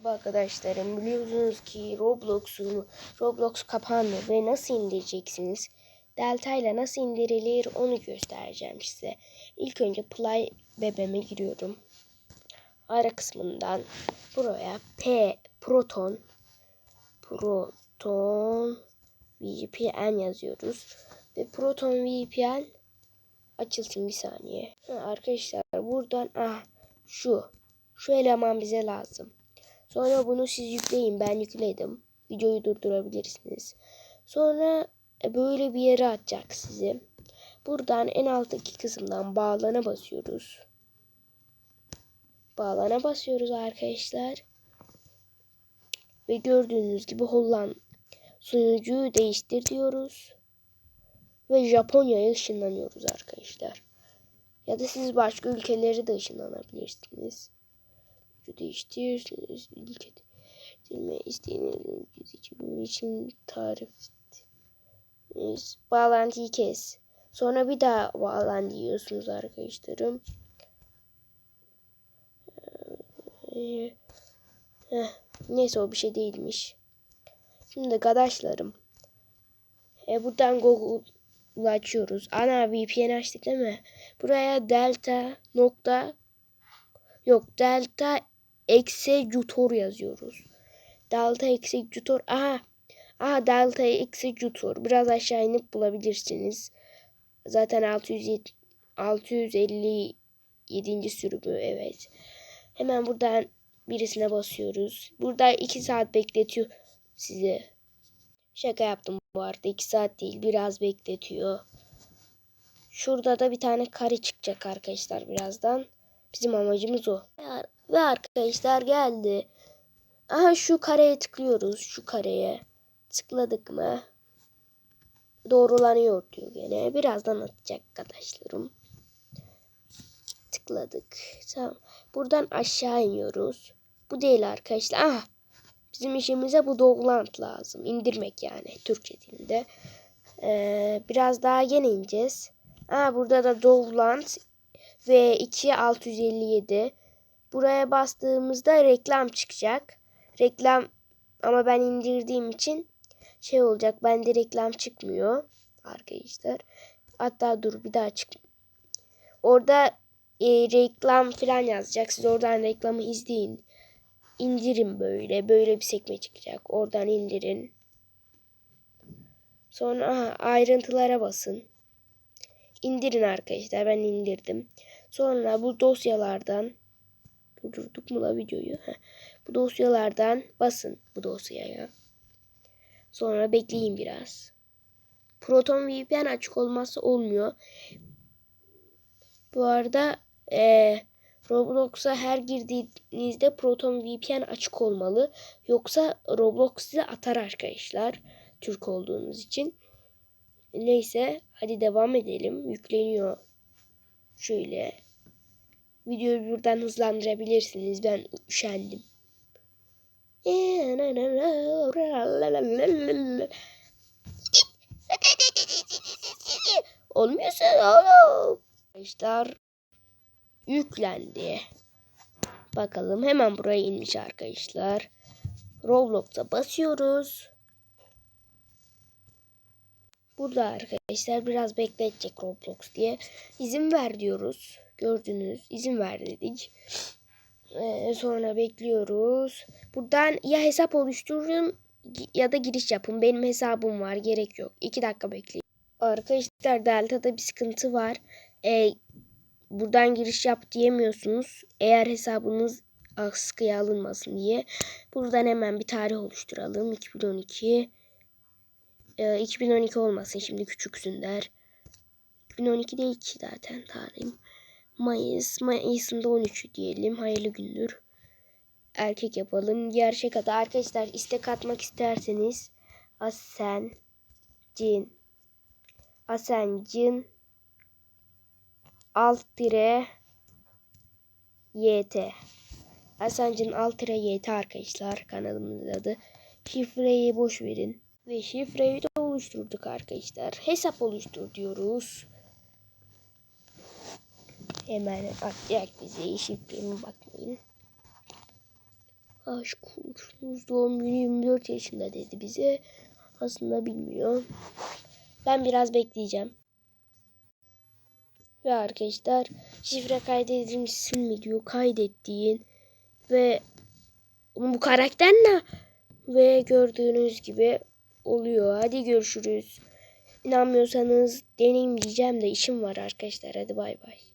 Merhaba arkadaşlarım biliyorsunuz ki Roblox'un Roblox kapandı ve nasıl indireceksiniz? Delta ile nasıl indirilir onu göstereceğim size. İlk önce Play Bebe'me giriyorum. Ara kısmından buraya P Proton Proton VPN yazıyoruz. Ve Proton VPN açılsın bir saniye. Ha, arkadaşlar buradan ah şu şu eleman bize lazım. Sonra bunu siz yükleyin. Ben yükledim. Videoyu durdurabilirsiniz. Sonra e, böyle bir yere atacak sizi. Buradan en alttaki kısımdan bağlana basıyoruz. Bağlana basıyoruz arkadaşlar. Ve gördüğünüz gibi Hollanda sunucuyu değiştir diyoruz. Ve Japonya'ya ışınlanıyoruz arkadaşlar. Ya da siz başka ülkeleri de ışınlanabilirsiniz değiştirirsiniz. İlk edilme isteğiniz için, için tarif bağlantıyı kes. Sonra bir daha bağlan diyorsunuz arkadaşlarım. Ee, heh, neyse o bir şey değilmiş. Şimdi arkadaşlarım. E, buradan Google açıyoruz. Ana VPN açtık değil mi? Buraya delta nokta yok delta executor yazıyoruz. Delta executor. Aha. Aha delta executor. Biraz aşağı inip bulabilirsiniz. Zaten 607, 657. sürümü evet. Hemen buradan birisine basıyoruz. Burada 2 saat bekletiyor sizi. Şaka yaptım bu arada. 2 saat değil biraz bekletiyor. Şurada da bir tane kare çıkacak arkadaşlar birazdan. Bizim amacımız o. Ve arkadaşlar geldi. Aha şu kareye tıklıyoruz. Şu kareye. Tıkladık mı? Doğrulanıyor diyor gene. Birazdan atacak arkadaşlarım. Tıkladık. Tamam. Buradan aşağı iniyoruz. Bu değil arkadaşlar. Aha. Bizim işimize bu doğrulant lazım. İndirmek yani Türkçe dilinde. Ee, biraz daha gene ineceğiz. Aa, burada da doğrulant ve 2657 Buraya bastığımızda reklam çıkacak. Reklam ama ben indirdiğim için şey olacak. Bende reklam çıkmıyor arkadaşlar. Hatta dur bir daha çık. Orada e, reklam falan yazacak. Siz oradan reklamı izleyin. İndirin böyle. Böyle bir sekme çıkacak. Oradan indirin. Sonra aha, ayrıntılara basın. İndirin arkadaşlar. Ben indirdim. Sonra bu dosyalardan Durdurduk mu la videoyu? Heh. Bu dosyalardan basın bu dosyaya. Sonra bekleyin biraz. Proton VPN açık olmazsa olmuyor. Bu arada e, Roblox'a her girdiğinizde Proton VPN açık olmalı. Yoksa Roblox size atar arkadaşlar. Türk olduğunuz için. Neyse hadi devam edelim. Yükleniyor. Şöyle Videoyu buradan hızlandırabilirsiniz. Ben üşendim. Olmuyorsa arkadaşlar yüklendi. Bakalım hemen buraya inmiş arkadaşlar. Roblox'a basıyoruz. Burada arkadaşlar biraz bekletecek Roblox diye izin ver diyoruz. Gördünüz. izin ver dedik. Ee, sonra bekliyoruz. Buradan ya hesap oluşturun ya da giriş yapın. Benim hesabım var. Gerek yok. 2 dakika bekleyin. Arkadaşlar Delta'da bir sıkıntı var. Ee, buradan giriş yap diyemiyorsunuz. Eğer hesabınız askıya alınmasın diye. Buradan hemen bir tarih oluşturalım. 2012. Ee, 2012 olmasın şimdi küçüksün der. 2012 değil ki zaten tarihim. Mayıs. Mayıs'ın da 13'ü diyelim. Hayırlı gündür. Erkek yapalım. Gerçek adı. Arkadaşlar istek atmak isterseniz Asen Cin Asen Cin alt dire YT Asencin alt tire YT arkadaşlar kanalımızın adı. Şifreyi boş verin. Ve şifreyi de oluşturduk arkadaşlar. Hesap oluştur diyoruz. Hemen atacak bize şifremi bakmayın. Aşk olsunuz doğum günü 24 yaşında dedi bize. Aslında bilmiyor. Ben biraz bekleyeceğim. Ve arkadaşlar şifre kaydedilmişsin mi diyor. Kaydettiğin ve bu karakter ne? Ve gördüğünüz gibi oluyor. Hadi görüşürüz. İnanmıyorsanız deneyim diyeceğim de işim var arkadaşlar. Hadi bay bay.